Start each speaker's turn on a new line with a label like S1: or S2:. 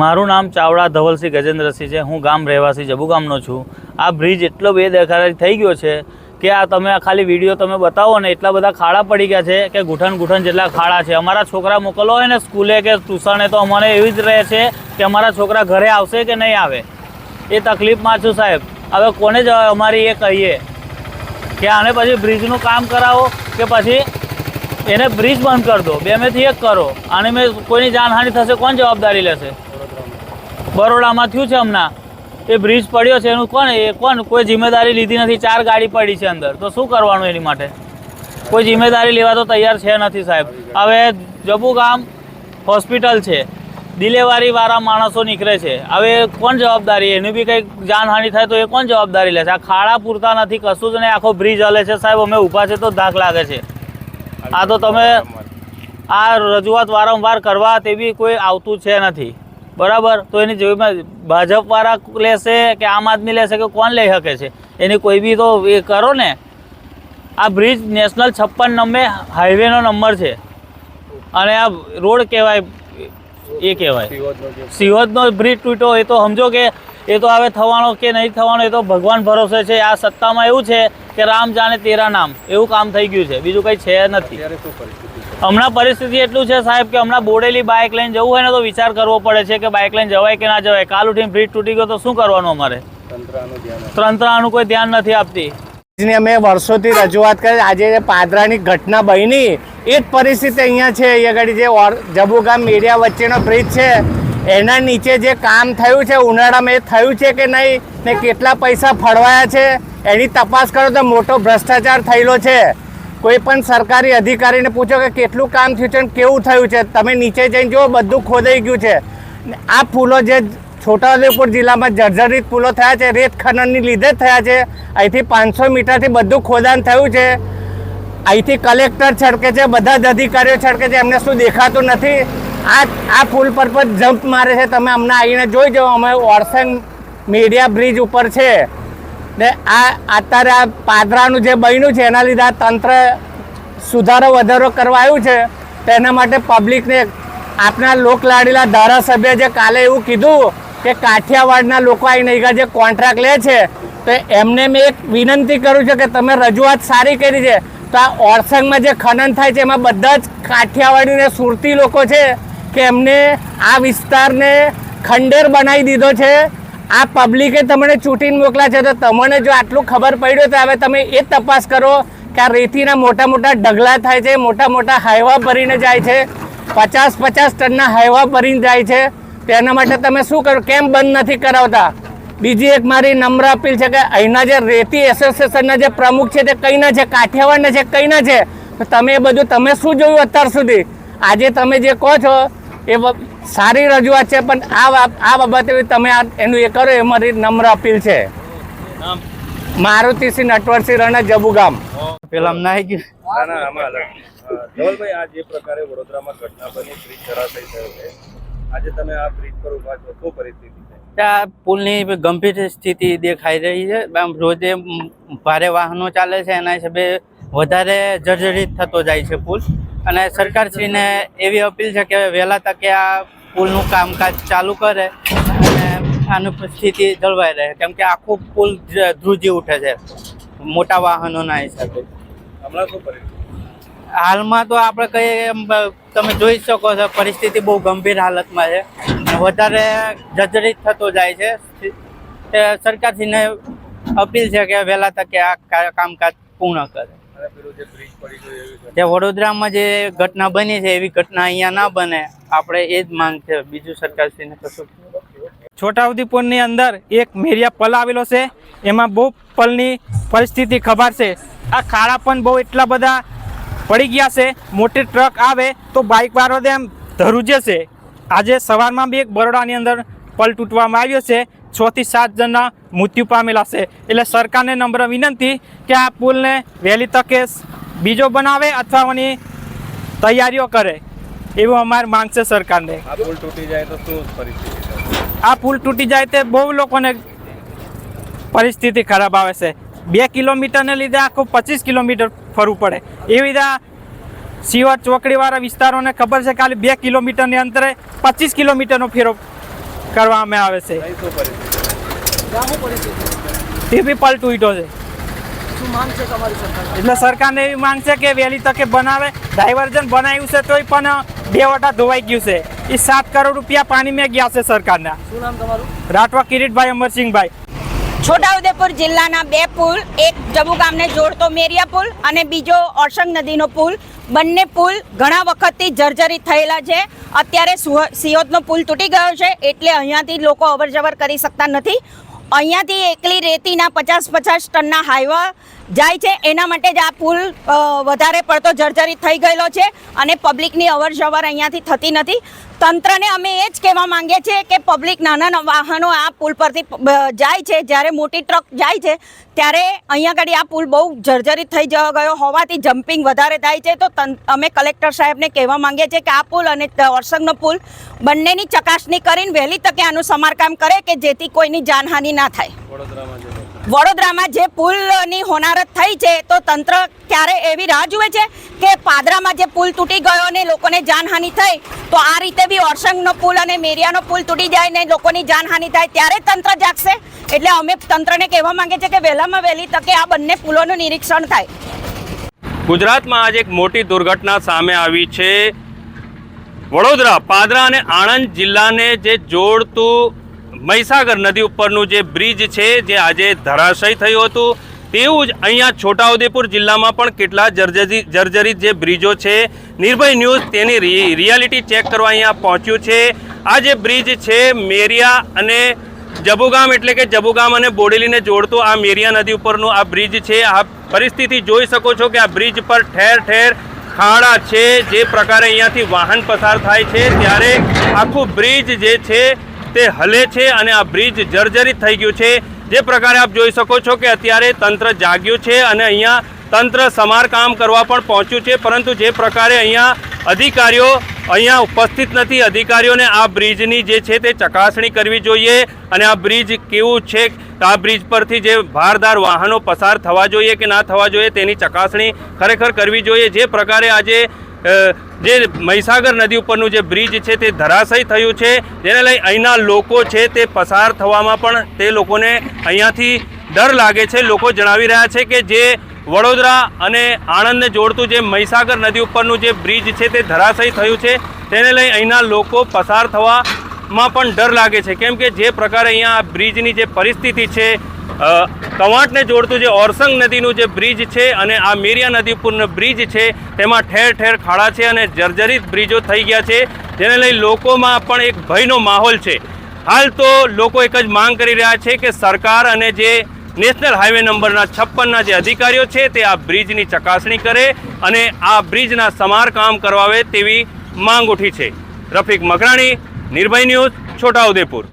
S1: મારું નામ ચાવડા ધવલસિંહ ગજેન્દ્રસિંહ છે. હું ગામ રહેવાસી જબુ ગામનો છું. આ બ્રિજ એટલો બેદરકારી થઈ ગયો છે કે આ તમે ખાલી વીડિયો તમે બતાવો ને, એટલા બધા ખાડા પડી ગયા છે કે ગુઠણ ગુઠણ જેટલા ખાડા છે. અમારા છોકરા મોકલો હોય ને સ્કૂલે કે ટ્યુશને તો અમને એવી જ રહે છે કે અમારા છોકરા ઘરે આવશે કે નહીં આવે. એ તકલીફમાં છું સાહેબ. હવે કોને જ અમારી એ કહીએ કે આને પછી બ્રિજનું કામ કરાવો કે પછી એને બ્રિજ બંધ કરી દો. બેમાંથી એક કરો. આને મેં કોઈની જાનહાનિ થશે કોણ જવાબદારી લેશે? બરોડામાં થયું છે હમણાં. એ બ્રિજ પડ્યો છે, એનું કોણ, એ કોણ? કોઈ જિમ્મેદારી લીધી નથી, ચાર ગાડી પડી છે અંદર. તો શું કરવાનું એની માટે? કોઈ જિમ્મેદારી લેવા તો તૈયાર છે નથી સાહેબ. હવે જબુ ગામ હોસ્પિટલ છે. ડિલેવરીવાળા માણસો નીકળે છે. હવે કોણ જવાબદારી? એની બી કંઈક જાનહાનિ થાય તો એ કોણ જવાબદારી લેશે? આ ખાડા પૂરતા નથી, કશું જ નહીં, આખો બ્રિજ હલે છે. સાહેબ, અમે ઊભા છે તો ધાક લાગે છે. આ તો તમે આ રજૂઆત વારંવાર કરવા તે બી કોઈ આવતું છે નથી. બરાબર? તો એની જેમાં ભાજપવાળા લેશે કે આમ આદમી લેશે કે કોણ લઈ શકે છે? એની કોઈ બી તો એ કરો ને. આ બ્રિજ નેશનલ છપ્પન નંબે હાઈવેનો નંબર છે. અને આ રોડ કહેવાય, એ કહેવાય. સિહોદનો બ્રિજ તૂટ્યો, એ તો સમજો કે એ તો હવે થવાનો કે નહીં થવાનો, એ તો ભગવાન ભરોસે છે. આ સત્તામાં એવું છે કે રામ જાણે તેરા નામ. એવું કામ થઈ ગયું છે. બીજું કંઈ છે નથી. હમણાં પરિસ્થિતિ એટલું છે સાહેબ કે હમણાં બોડેલી બાઇક લઈને જવું હોય ને તો વિચાર કરવો પડે છે કે બાઇક લઈને જવાય કે ના જવાય. કાલ ઉઠીને બ્રિજ તૂટી ગયો તો શું કરવાનું અમારે? તંત્ર આનું કોઈ ધ્યાન નથી આપતી.
S2: અમે વર્ષોથી રજૂઆત કરી આજે જે પાદરાની ઘટના બની એ જ પરિસ્થિતિ અહીંયા છે. અહીંયા આગળ જે જબુગામ મીડિયા વચ્ચેનો બ્રિજ છે એના નીચે જે કામ થયું છે ઉનાળામાં એ થયું છે કે નહીં ને કેટલા પૈસા ફળવાયા છે એની તપાસ કરો તો મોટો ભ્રષ્ટાચાર થયેલો છે. કોઈ પણ સરકારી અધિકારીને પૂછો કે કેટલું કામ થયું છે કેવું થયું છે, તમે નીચે જઈને જુઓ, બધું ખોદાઈ ગયું છે. આ પુલો જે છોટાઉદેપુર જિલ્લામાં જર્જરિત પુલો થયા છે, રેત ખનનની લીધે જ થયા છે. અહીંથી પાંચસો મીટરથી બધું ખોદાણ થયું છે. અહીંથી કલેક્ટર છડકે છે, બધા જ અધિકારીઓ છડકે છે, એમને શું દેખાતું નથી. આ આ પુલ પર પર જમ્પ મારે છે, તમે અમને આવીને જોઈ જાઓ, અમે ઓરસંગ મીડિયા બ્રિજ ઉપર છે. ને આ અત્યારે આ પાદરાનું જે બન્યું છે, એના લીધે આ તંત્ર સુધારો, વધારો કરવા આવ્યું છે, તો એના માટે પબ્લિકને આપણા લોકલાડીલા ધારાસભ્ય જે કાલે એવું કીધું કે કાઠિયાવાડના લોકો આવીને અહીંયા જે કોન્ટ્રાક્ટ લે છે, તો એમને મેં એક વિનંતી કરું છું કે તમે રજૂઆત સારી કરી છે, તો આ ઓરસંગમાં જે ખનન થાય છે, એમાં બધા જ કાઠિયાવાડી ને સુરતી લોકો છે, કે એમને આ વિસ્તારને ખંડેર બનાવી દીધો છે આ પબ્લિકે તમને ચૂંટીને મોકલા છે, તો તમને જો આટલું ખબર પડ્યું તો હવે તમે એ તપાસ કરો કે આ રેતીના મોટા મોટા ઢગલા થાય છે, મોટા મોટા હાઈવા ભરીને જાય છે, પચાસ પચાસ ટનના હાઈવા ભરીને જાય છે. તેના માટે તમે શું કરો? કેમ બંધ નથી કરાવતા? બીજી એક મારી નમ્ર અપીલ છે કે અહીંના જે રેતી એસોસિએશનના જે પ્રમુખ છે, તે કઈના છે? કાઠિયાવાડના છે, કઈના છે? તો તમે એ બધું, તમે શું જોયું અત્યાર સુધી? આજે તમે જે કહો છો એ બ- સારી રજૂઆત છે પણ આ આ બાબતે તમે આ- એનું એ કરો એ મારી નમ્ર અપીલ છે. મારુતિસિંહ નટવરસિંહ રણા જબુગામ
S3: પેલા અમને આવી ગયું.
S4: ના ના આમાં અલગ. અ, ધવલભાઈ આ જે પ્રકારે વડોદરામાં ઘટના બની બ્રિજ ધરાશયી થયો છે આજે તમે આ બ્રિજ પર ઊભા છો શું પરિસ્થિતિ છે?
S3: પુલની ગંભીર સ્થિતિ દેખાઈ રહી છે. આમ રોજે ભારે વાહનો ચાલે છે એના હિસાબે વધારે જર્જરિત થતો જાય છે પુલ. અને સરકારશ્રીને એવી અપીલ છે કે વહેલા તકે આ પુલનું કામકાજ ચાલુ કરે અને આનું સ્થિતિ જળવાઈ રહે. કેમ કે આખું પુલ ધ્રુજી ઉઠે છે મોટા વાહનોના હિસાબે. હાલમાં તો આપણે કહીએ એમ તમે જોઈ શકો છો પરિસ્થિતિ બહુ ગંભીર હાલતમાં છે. વધારે જજરિત થતો જાય છે. સરકારશ્રીને અપીલ છે કે વહેલા તકે આ કામકાજ પૂર્ણ કરે.
S4: જે
S3: વડોદરામાં જે ઘટના બની છે, એવી ઘટના અહીંયા ના બને. આપણે એ જ માંગ છે. બીજું સરકારશ્રીને કશું.
S5: છોટાઉદેપુરની અંદર એક મેરિયા પલ આવેલો છે. એમાં બહુ પલની પરિસ્થિતિ ખબર છે. આ ખાડા પણ બહુ એટલા બધા પડી ગયા છે. મોટી ટ્રક આવે તો બાઇક વાળો એમ ધરુજે છે. આજે સવારમાં બી એક બરોડાની અંદર પલ તૂટવામાં આવ્યો છે. છ થી સાત જણના મૃત્યુ પામેલા છે. એટલે સરકારને નમ્ર વિનંતી કે આ પુલને વહેલી તકે બીજો બનાવે અથવા એની તૈયારીઓ કરે. એવું અમારે માંગ છે સરકારને.
S4: આ પુલ તૂટી જાય તો શું પરિસ્થિતિ
S5: આ પુલ તૂટી જાય તે બહુ લોકોને પરિસ્થિતિ ખરાબ આવે છે. બે કિલોમીટરને લીધે આખું પચીસ કિલોમીટર ફરવું પડે. એવી રીતે સિવર ચોકડીવાળા વિસ્તારોને ખબર છે ખાલી બે કિલોમીટરની અંતરે પચીસ કિલોમીટરનો ફેરો કરવામાં આવે છે.
S4: શું
S5: તે બી પલટો ઈટો છે. એટલે સરકારને એવી માંગ છે કે વહેલી તકે બનાવે ડાયવર્ઝન બનાવ્યું છે તોય પણ બે વટા ધોવાઈ ગયું છે. એ સાત કરોડ રૂપિયા પાણીમાં ગયા છે સરકારના. રાઠવા કિરીટભાઈ અમરસિંહભાઈ.
S6: છોટાઉદેપુર જિલ્લાના બે પુલ, એક જબુ ગામને જોડતો મેરિયા પુલ અને બીજો ઓરસંગ નદીનો પુલ. બંને પુલ ઘણા વખતથી જર્જરિત થયેલા છે. અત્યારે સિયોતનો પુલ તૂટી ગયો છે એટલે અહીંયાથી લોકો અવર જવર કરી શકતા નથી. અહીંયાથી એકલી રેતીના પચાસ પચાસ ટનના હાઈવા જાય છે. એના માટે જ આ પુલ વધારે પડતો જર્જરિત થઈ ગયેલો છે અને પબ્લિકની અવર જવર અહીંયાથી થતી નથી. તંત્રને અમે એ જ કહેવા માંગીએ છીએ કે પબ્લિક નાના વાહનો આ પુલ પરથી જાય છે. જ્યારે મોટી ટ્રક જાય છે, ત્યારે અહીંયા આગળ આ પુલ બહુ જર્જરિત થઈ જવા ગયો હોવાથી જમ્પિંગ વધારે થાય છે. તં- અમે કલેક્ટર સાહેબને કહેવા માંગીએ છીએ કે આ પુલ અને ઓરસંગનો પુલ બંનેની ચકાસણી કરીને વહેલી તકે આનું સમારકામ કરે કે જેથી કોઈની જાનહાનિ ના થાય.
S4: વડોદરામાં જે
S6: વડોદરામાં જે પુલની હોનારત થઈ છે તો તંત્ર ક્યારે એવી રાહ જુએ છે કે પાદરામાં જે પુલ તૂટી ગયો અને લોકોને જાનહાનિ થઈ તો આ રીતે બી ઓરસંગનો પુલ અને મેરિયાનો પુલ તૂટી જાય ને લોકોની જાનહાનિ થાય ત્યારે તંત્ર જાગશે? એટલે અમે તંત્રને કહેવા માંગે છે કે વહેલામાં વહેલી તકે આ બંને પુલોનું નિરીક્ષણ થાય.
S4: ગુજરાતમાં આજે એક મોટી દુર્ઘટના સામે આવી છે. વડોદરા પાદરા અને આણંદ જિલ્લાને જે જોડતું મહીસાગર નદી ઉપરનું જે બ્રિજ છે, જે આજે ધરાશય થયું હતું, તેવું જ અહીંયા છોટાઉદેપુર જિલ્લામાં પણ કેટલા જર્જરી, જર્જરિત જે બ્રિજો છે, નિર્ભય ન્યૂઝ તેની રિયાલિટી ચેક કરવા અહીંયા પહોંચ્યું છે. આ જે બ્રિજ છે, મેરિયા અને જબુગામ, એટલે કે જબુગામ અને બોડેલીને જોડતો આ મેરિયા નદી ઉપરનું આ બ્રિજ છે. આ પરિસ્થિતિ જોઈ શકો છો કે આ બ્રિજ પર ઠેર ઠેર ખાડા છે, જે પ્રકારે અહીંયાથી વાહન પસાર થાય છે. ત્યારે આખું બ્રિજ જે છે તે હલે છે અને આ બ્રિજ જર્જરિત થઈ ગયું છે. જે પ્રકારે આપ જોઈ શકો છો કે અત્યારે તંત્ર જાગ્યું છે અને અહીંયા તંત્ર સમારકામ કરવા પણ પહોંચ્યું છે. પરંતુ જે પ્રકારે અહીંયા અધિકારીઓ અહીંયા ઉપસ્થિત નથી, અધિકારીઓને આ બ્રિજની જે છે તે ચકાસણી કરવી જોઈએ અને આ બ્રિજ કેવું છે આ બ્રિજ પરથી જે ભારદાર વાહનો પસાર થવા જોઈએ કે ના થવા જોઈએ તેની ચકાસણી ખરેખર કરવી જોઈએ. જે પ્રકારે આજે જે મહીસાગર નદી ઉપરનું જે બ્રિજ છે તે ધરાશય થયું છે, જેને લઈ અહીંના લોકો છે તે પસાર થવામાં પણ તે લોકોને અહીંયાથી ડર લાગે છે. લોકો જણાવી રહ્યા છે કે જે વડોદરા અને આણંદને જોડતું જે મહીસાગર નદી ઉપરનું જે બ્રિજ છે તે ધરાશય થયું છે, તેને લઈ અહીંના લોકો પસાર થવામાં પણ ડર લાગે છે. કેમ કે જે પ્રકારે અહીંયા બ્રિજની જે પરિસ્થિતિ છે કવાંટને જોડતું જે ઓરસંગ નદીનું જે બ્રિજ છે અને આ મેરિયા નદી ઉપરનો બ્રિજ છે, તેમાં ઠેર ઠેર ખાડા છે અને જર્જરિત બ્રિજો થઈ ગયા છે, જેને લઈ લોકોમાં પણ એક ભયનો માહોલ છે. હાલ તો લોકો એક જ માંગ કરી રહ્યા છે કે સરકાર અને જે નેશનલ હાઈવે નંબરના છપ્પનના જે અધિકારીઓ છે, તે આ બ્રિજની ચકાસણી કરે અને આ બ્રિજના સમારકામ કરવાવે તેવી માંગ ઉઠી છે. રફીક મકરાણી, નિર્ભય ન્યૂઝ છોટાઉદેપુર